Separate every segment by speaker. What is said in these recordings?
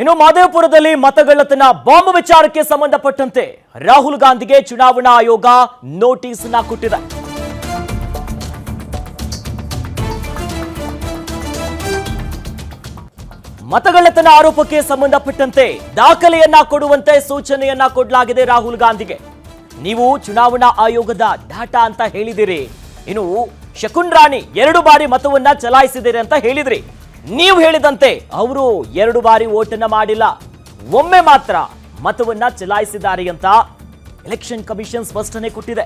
Speaker 1: ಇನ್ನು ಮಾದೇವಪುರದಲ್ಲಿ ಮತಗಳ್ಳತನ ಬಾಂಬ್ ವಿಚಾರಕ್ಕೆ ಸಂಬಂಧಪಟ್ಟಂತೆ ರಾಹುಲ್ ಗಾಂಧಿಗೆ ಚುನಾವಣಾ ಆಯೋಗ ನೋಟಿಸ್ನ ಕೊಟ್ಟಿದೆ. ಮತಗಳ್ಳತನ ಆರೋಪಕ್ಕೆ ಸಂಬಂಧಪಟ್ಟಂತೆ ದಾಖಲೆಯನ್ನ ಕೊಡುವಂತೆ ಸೂಚನೆಯನ್ನ ಕೊಡಲಾಗಿದೆ ರಾಹುಲ್ ಗಾಂಧಿಗೆ. ನೀವು ಚುನಾವಣಾ ಆಯೋಗದ ಡಾಟಾ ಅಂತ ಹೇಳಿದಿರಿ. ಇನ್ನು ಶಕುನ್ ರಾಣಿ ಎರಡು ಬಾರಿ ಮತವನ್ನ ಚಲಾಯಿಸಿದಿರಿ ಅಂತ ಹೇಳಿದ್ರಿ. ನೀವು ಹೇಳಿದಂತೆ ಅವರು ಎರಡು ಬಾರಿ ಓಟನ್ನು ಮಾಡಿಲ್ಲ. ಒಮ್ಮೆ ಮಾತ್ರ ಮತವನ್ನ ಚಲಾಯಿಸಿದ್ದಾರೆ ಅಂತ ಎಲೆಕ್ಷನ್ ಕಮಿಷನ್ ಸ್ಪಷ್ಟನೆ ಕೊಟ್ಟಿದೆ.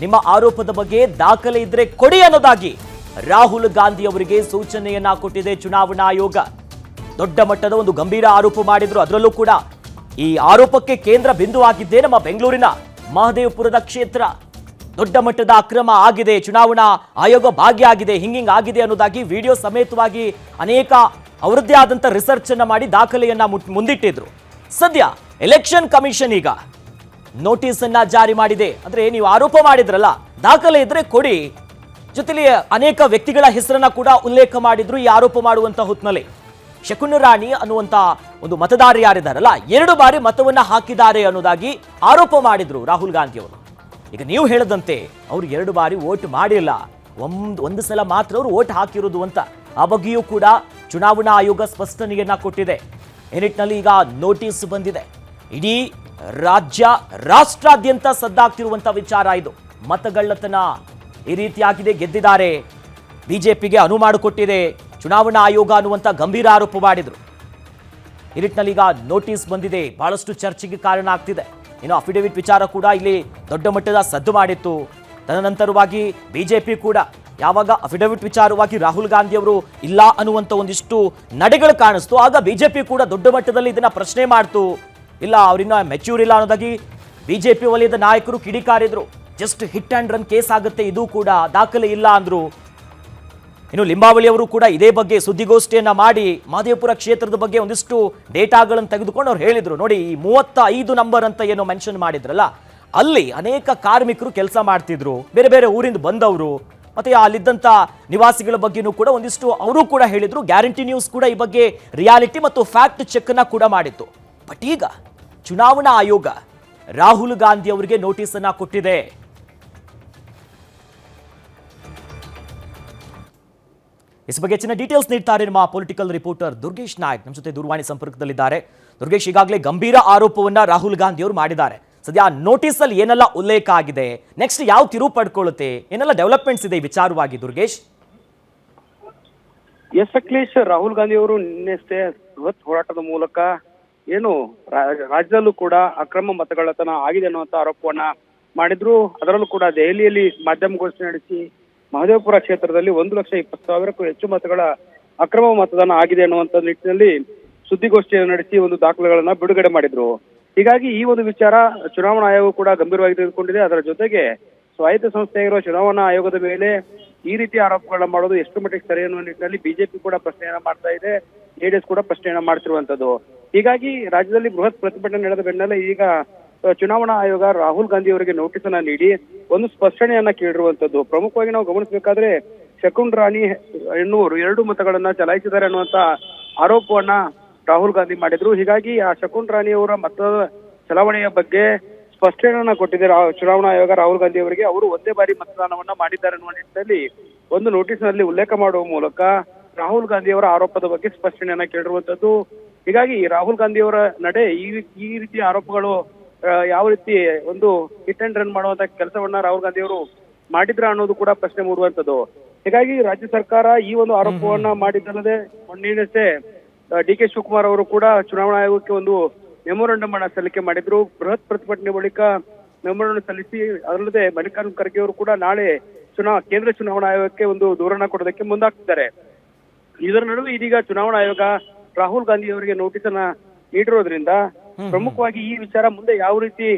Speaker 1: ನಿಮ್ಮ ಆರೋಪದ ಬಗ್ಗೆ ದಾಖಲೆ ಇದ್ರೆ ಕೊಡಿ ಅನ್ನೋದಾಗಿ ರಾಹುಲ್ ಗಾಂಧಿ ಅವರಿಗೆ ಸೂಚನೆಯನ್ನ ಕೊಟ್ಟಿದೆ ಚುನಾವಣಾ ಆಯೋಗ. ದೊಡ್ಡ ಮಟ್ಟದ ಒಂದು ಗಂಭೀರ ಆರೋಪ ಮಾಡಿದ್ರು. ಅದರಲ್ಲೂ ಕೂಡ ಈ ಆರೋಪಕ್ಕೆ ಕೇಂದ್ರ ಬಿಂದುವಾಗಿದ್ದೇ ನಮ್ಮ ಬೆಂಗಳೂರಿನ ಮಹದೇವಪುರದ ಕ್ಷೇತ್ರ. ದೊಡ್ಡ ಮಟ್ಟದ ಅಕ್ರಮ ಆಗಿದೆ, ಚುನಾವಣಾ ಆಯೋಗ ಭಾಗಿಯಾಗಿದೆ, ಹಿಂಗಿಂಗ್ ಆಗಿದೆ ಅನ್ನೋದಾಗಿ ವಿಡಿಯೋ ಸಮೇತವಾಗಿ ಅನೇಕ ಅವರದ್ದೇ ರಿಸರ್ಚ್ ಅನ್ನ ಮಾಡಿ ದಾಖಲೆಯನ್ನ ಮುಂದಿಟ್ಟಿದ್ರು. ಸದ್ಯ ಎಲೆಕ್ಷನ್ ಕಮಿಷನ್ ಈಗ ನೋಟಿಸ್ ಅನ್ನ ಜಾರಿ ಮಾಡಿದೆ. ಅಂದ್ರೆ ನೀವು ಆರೋಪ ಮಾಡಿದ್ರಲ್ಲ, ದಾಖಲೆ ಇದ್ರೆ ಕೊಡಿ. ಜೊತೆಲಿ ಅನೇಕ ವ್ಯಕ್ತಿಗಳ ಹೆಸರನ್ನ ಕೂಡ ಉಲ್ಲೇಖ ಮಾಡಿದ್ರು ಈ ಆರೋಪ ಮಾಡುವಂತ ಹೊತ್ತಿನಲ್ಲಿ ಶಕುನ್ ರಾಣಿ ಅನ್ನುವಂತ ಒಂದು ಮತದಾರ ಯಾರಿದ್ದಾರಲ್ಲ ಎರಡು ಬಾರಿ ಮತವನ್ನ ಹಾಕಿದ್ದಾರೆ ಅನ್ನೋದಾಗಿ ಆರೋಪ ಮಾಡಿದ್ರು ರಾಹುಲ್ ಗಾಂಧಿ ಅವರು ಈಗ ನೀವು ಹೇಳದಂತೆ ಅವರು ಎರಡು ಬಾರಿ ಓಟ್ ಮಾಡಿಲ್ಲ. ಒಂದು ಒಂದು ಸಲ ಮಾತ್ರ ಅವರು ಓಟ್ ಹಾಕಿರೋದು ಅಂತ. ಆ ಬಗ್ಗೆಯೂ ಕೂಡ ಚುನಾವಣಾ ಆಯೋಗ ಸ್ಪಷ್ಟನೆಯನ್ನ ಕೊಟ್ಟಿದೆ. ಈ ನಿಟ್ಟಿನಲ್ಲಿ ಈಗ ನೋಟಿಸ್ ಬಂದಿದೆ. ಇಡೀ ರಾಜ್ಯ ರಾಷ್ಟ್ರಾದ್ಯಂತ ಸದ್ದಾಗ್ತಿರುವಂತ ವಿಚಾರ ಇದು. ಮತಗಳ್ಳತನ ಈ ರೀತಿಯಾಗಿದೆ, ಗೆದ್ದಿದ್ದಾರೆ. ಬಿಜೆಪಿಗೆ ಅನುವು ಮಾಡಿಕೊಟ್ಟಿದೆ. ಚುನಾವಣಾ ಆಯೋಗ ಅನ್ನುವಂಥ ಗಂಭೀರ ಆರೋಪ ಮಾಡಿದರು. ಈ ನಿಟ್ಟಿನಲ್ಲಿ ಈಗ ನೋಟಿಸ್ ಬಂದಿದೆ. ಬಹಳಷ್ಟು ಚರ್ಚೆಗೆ ಕಾರಣ ಆಗ್ತಿದೆ. ಇನ್ನು ಅಫಿಡವಿಟ್ ವಿಚಾರ ಕೂಡ ಇಲ್ಲಿ ದೊಡ್ಡ ಮಟ್ಟದ ಸದ್ದು ಮಾಡಿತ್ತು. ತದನಂತರವಾಗಿ ಬಿಜೆಪಿ ಕೂಡ ಯಾವಾಗ ಅಫಿಡವಿಟ್ ವಿಚಾರವಾಗಿ ರಾಹುಲ್ ಗಾಂಧಿ ಅವರು ಇಲ್ಲ ಅನ್ನುವಂಥ ಒಂದಿಷ್ಟು ನಡೆಗಳು ಕಾಣಿಸ್ತು. ಆಗ ಬಿಜೆಪಿ ಕೂಡ ದೊಡ್ಡ ಮಟ್ಟದಲ್ಲಿ ಇದನ್ನು ಪ್ರಶ್ನೆ ಮಾಡ್ತು. ಇಲ್ಲ, ಅವರಿನ್ನ ಮೆಚ್ಯೂರ್ ಇಲ್ಲ ಅನ್ನೋದಾಗಿ ಬಿಜೆಪಿ ವಲಯದ ನಾಯಕರು ಕಿಡಿಕಾರಿದ್ರು. Just hit and run case ಆಗುತ್ತೆ, ಇದು ಕೂಡ. ದಾಖಲೆ ಇಲ್ಲ ಅಂದ್ರು. ಇನ್ನು ಲಿಂಬಾವಳಿ ಅವರು ಕೂಡ ಇದೇ ಬಗ್ಗೆ ಸುದ್ದಿಗೋಷ್ಠಿಯನ್ನ ಮಾಡಿ ಮಾದೇವಪುರ ಕ್ಷೇತ್ರದ ಬಗ್ಗೆ ಒಂದಿಷ್ಟು ಡೇಟಾಗಳನ್ನು ತೆಗೆದುಕೊಂಡು ಅವ್ರು ಹೇಳಿದ್ರು. ನೋಡಿ, ಈ ಮೂವತ್ತ ಐದು ನಂಬರ್ ಅಂತ ಏನೋ ಮೆನ್ಷನ್ ಮಾಡಿದ್ರಲ್ಲ, ಅಲ್ಲಿ ಅನೇಕ ಕಾರ್ಮಿಕರು ಕೆಲಸ ಮಾಡ್ತಿದ್ರು. ಬೇರೆ ಬೇರೆ ಊರಿಂದ ಬಂದವರು. ಮತ್ತೆ ಅಲ್ಲಿದ್ದಂಥ ನಿವಾಸಿಗಳ ಬಗ್ಗೆನೂ ಕೂಡ ಒಂದಿಷ್ಟು ಅವರು ಕೂಡ ಹೇಳಿದ್ರು. ಗ್ಯಾರಂಟಿ ನ್ಯೂಸ್ ಕೂಡ ಈ ಬಗ್ಗೆ ರಿಯಾಲಿಟಿ ಮತ್ತು ಫ್ಯಾಕ್ಟ್ ಚೆಕ್ನ ಕೂಡ ಮಾಡಿತ್ತು. ಬಟ್ ಈಗ ಚುನಾವಣಾ ಆಯೋಗ ರಾಹುಲ್ ಗಾಂಧಿ ಅವರಿಗೆ ನೋಟಿಸ್ ಅನ್ನ ಕೊಟ್ಟಿದೆ. ಇಸ್ ಬಗ್ಗೆ ಹೆಚ್ಚಿನ ಡೀಟೇಲ್ಸ್ ನೀಡ್ತಾರೆ ನಮ್ಮ ಪೊಲಿಟಿಕಲ್ ರಿಪೋರ್ಟರ್ ದುರ್ಗೇಶ್ ನಾಯಕ್. ನಮ್ಮ ಜೊತೆ ದೂರವಾಣಿ ಸಂಪರ್ಕದಲ್ಲಿದ್ದಾರೆ. ದುರ್ಗೇಶ್ ಈಗಾಗಲೇ ಗಂಭೀರ ಆರೋಪವನ್ನ ರಾಹುಲ್ ಗಾಂಧಿ ಅವರು ಮಾಡಿದ್ದಾರೆ. ಸದ್ಯ ಆ ನೋಟಿಸ್ ಅಲ್ಲಿ ಏನೆಲ್ಲ ಉಲ್ಲೇಖ ಆಗಿದೆ? ನೆಕ್ಸ್ಟ್ ಯಾವ ತಿರುವು ಪಡ್ಕೊಳ್ಳುತ್ತೆ? ಏನೆಲ್ಲ ಡೆವಲಪ್ಮೆಂಟ್ಸ್ ಇದೆ ವಿಚಾರವಾಗಿ ದುರ್ಗೇಶ್?
Speaker 2: ಎಸ್ ಅಖಿಲೇಶ್, ರಾಹುಲ್ ಗಾಂಧಿ ಅವರು ನಿನ್ನೆಷ್ಟೇ ಬೃಹತ್ ಹೋರಾಟದ ಮೂಲಕ ಏನು ರಾಜ್ಯದಲ್ಲೂ ಕೂಡ ಅಕ್ರಮ ಮತಗಳತನ ಆಗಿದೆ ಅನ್ನುವಂತ ಆರೋಪವನ್ನ ಮಾಡಿದ್ರು. ಅದರಲ್ಲೂ ಕೂಡ ದೆಹಲಿಯಲ್ಲಿ ಮಾಧ್ಯಮಗೋಷ್ಠಿ ನಡೆಸಿ ಮಹದೇವಪುರ ಕ್ಷೇತ್ರದಲ್ಲಿ ಒಂದು ಲಕ್ಷ ಇಪ್ಪತ್ತು ಸಾವಿರಕ್ಕೂ ಹೆಚ್ಚು ಮತಗಳ ಅಕ್ರಮ ಮತದಾನ ಆಗಿದೆ ಅನ್ನುವಂತ ನಿಟ್ಟಿನಲ್ಲಿ ಸುದ್ದಿಗೋಷ್ಠಿಯನ್ನು ನಡೆಸಿ ಒಂದು ದಾಖಲೆಗಳನ್ನ ಬಿಡುಗಡೆ ಮಾಡಿದ್ರು. ಹೀಗಾಗಿ ಈ ಒಂದು ವಿಚಾರ ಚುನಾವಣಾ ಆಯೋಗ ಕೂಡ ಗಂಭೀರವಾಗಿ ತೆಗೆದುಕೊಂಡಿದೆ ಅದರ ಜೊತೆಗೆ ಸ್ವಾಯತ್ತ ಸಂಸ್ಥೆಯಾಗಿರುವ ಚುನಾವಣಾ ಆಯೋಗದ ಮೇಲೆ ಈ ರೀತಿ ಆರೋಪಗಳನ್ನ ಮಾಡೋದು ಎಷ್ಟು ಮಟ್ಟಿಗೆ ಸರಿ ಅನ್ನುವ ನಿಟ್ಟಿನಲ್ಲಿ ಬಿಜೆಪಿ ಕೂಡ ಪ್ರಶ್ನೆಯನ್ನ ಮಾಡ್ತಾ ಇದೆ. ಜೆಡಿಎಸ್ ಕೂಡ ಪ್ರಶ್ನೆಯನ್ನ ಮಾಡ್ತಿರುವಂತದ್ದು. ಹೀಗಾಗಿ ರಾಜ್ಯದಲ್ಲಿ ಬೃಹತ್ ಪ್ರತಿಭಟನೆ ನಡೆದ ಬೆನ್ನಲ್ಲೇ ಈಗ ಚುನಾವಣಾ ಆಯೋಗ ರಾಹುಲ್ ಗಾಂಧಿ ಅವರಿಗೆ ನೋಟಿಸ್ ಅನ್ನ ನೀಡಿ ಒಂದು ಸ್ಪಷ್ಟನೆಯನ್ನ ಕೇಳಿರುವಂತದ್ದು. ಪ್ರಮುಖವಾಗಿ ನಾವು ಗಮನಿಸಬೇಕಾದ್ರೆ ಶಕುನ್ ರಾಣಿ ಎನ್ನುವರು ಎರಡು ಮತಗಳನ್ನ ಚಲಾಯಿಸಿದ್ದಾರೆ ಅನ್ನುವಂತ ಆರೋಪವನ್ನ ರಾಹುಲ್ ಗಾಂಧಿ ಮಾಡಿದ್ರು. ಹೀಗಾಗಿ ಆ ಶಕುನ್ ರಾಣಿ ಅವರ ಮತ ಚಲಾವಣೆಯ ಬಗ್ಗೆ ಸ್ಪಷ್ಟನೆಯನ್ನ ಕೊಟ್ಟಿದೆ ಚುನಾವಣಾ ಆಯೋಗ ರಾಹುಲ್ ಗಾಂಧಿ ಅವರಿಗೆ. ಅವರು ಒಂದೇ ಬಾರಿ ಮತದಾನವನ್ನ ಮಾಡಿದ್ದಾರೆ ಅನ್ನುವ ನಿಟ್ಟಿನಲ್ಲಿ ಒಂದು ನೋಟಿಸ್ನಲ್ಲಿ ಉಲ್ಲೇಖ ಮಾಡುವ ಮೂಲಕ ರಾಹುಲ್ ಗಾಂಧಿ ಅವರ ಆರೋಪದ ಬಗ್ಗೆ ಸ್ಪಷ್ಟನೆಯನ್ನ ಕೇಳಿರುವಂತದ್ದು. ಹೀಗಾಗಿ ರಾಹುಲ್ ಗಾಂಧಿ ಅವರ ನಡೆ ಈ ಈ ರೀತಿಯ ಆರೋಪಗಳು ಯಾವ ರೀತಿ ಒಂದು ಹಿಟ್ ಅಂಡ್ ರನ್ ಮಾಡುವಂತ ಕೆಲಸವನ್ನ ರಾಹುಲ್ ಗಾಂಧಿ ಅವರು ಮಾಡಿದ್ರ ಅನ್ನೋದು ಕೂಡ ಪ್ರಶ್ನೆ ಮೂಡುವಂತದ್ದು ಹೀಗಾಗಿ ರಾಜ್ಯ ಸರ್ಕಾರ ಈ ಒಂದು ಆರೋಪವನ್ನ ಮಾಡಿದ್ದಲ್ಲದೆ ಮೊನ್ನೆಯಷ್ಟೇ ಡಿ ಕೆ ಶಿವಕುಮಾರ್ ಅವರು ಕೂಡ ಚುನಾವಣಾ ಆಯೋಗಕ್ಕೆ ಒಂದು ಮೆಮೊರಂಡಮ್ ಅನ್ನ ಸಲ್ಲಿಕೆ ಮಾಡಿದ್ರು. ಬೃಹತ್ ಪ್ರತಿಭಟನೆ ಬಳಿಕ ಮೆಮೊರಂಡಮ್ ಸಲ್ಲಿಸಿ ಅದಲ್ಲದೆ ಮಲ್ಲಿಕಾರ್ಜುನ್ ಖರ್ಗೆ ಅವರು ಕೂಡ ನಾಳೆ ಚುನಾವ ಕೇಂದ್ರ ಚುನಾವಣಾ ಆಯೋಗಕ್ಕೆ ಒಂದು ದೂರನ್ನ ಕೊಡೋದಕ್ಕೆ ಮುಂದಾಗ್ತಿದ್ದಾರೆ. ಇದರ ನಡುವೆ ಇದೀಗ ಚುನಾವಣಾ ಆಯೋಗ ರಾಹುಲ್ ಗಾಂಧಿ ಅವರಿಗೆ ನೋಟಿಸ್ ಅನ್ನ ನೀಡಿರೋದ್ರಿಂದ ಪ್ರಮುಖವಾಗಿ ಈ ವಿಚಾರ ಮುಂದೆ ಯಾವ ರೀತಿ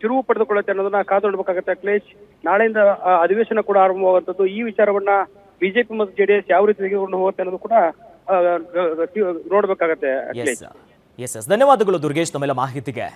Speaker 2: ತಿರುವು ಪಡೆದುಕೊಳ್ಳುತ್ತೆ ಅನ್ನೋದನ್ನ ಕಾದು ನೋಡ್ಬೇಕಾಗತ್ತೆ ಅಖಿಲೇಶ್. ನಾಳೆಯಿಂದ ಅಧಿವೇಶನ ಕೂಡ ಆರಂಭವಾಗುವಂತದ್ದು ಈ ವಿಚಾರವನ್ನ ಬಿಜೆಪಿ ಮತ್ತು ಜೆಡಿಎಸ್ ಯಾವ ರೀತಿ ತೆಗೆದುಕೊಂಡು ಹೋಗುತ್ತೆ ಅನ್ನೋದು ಕೂಡ ನೋಡ್ಬೇಕಾಗತ್ತೆ
Speaker 1: ಎಸ್ ಎಸ್ ಧನ್ಯವಾದಗಳು ದುರ್ಗೇಶ್ ತಮ್ಮೆಲ್ಲ ಮಾಹಿತಿಗೆ.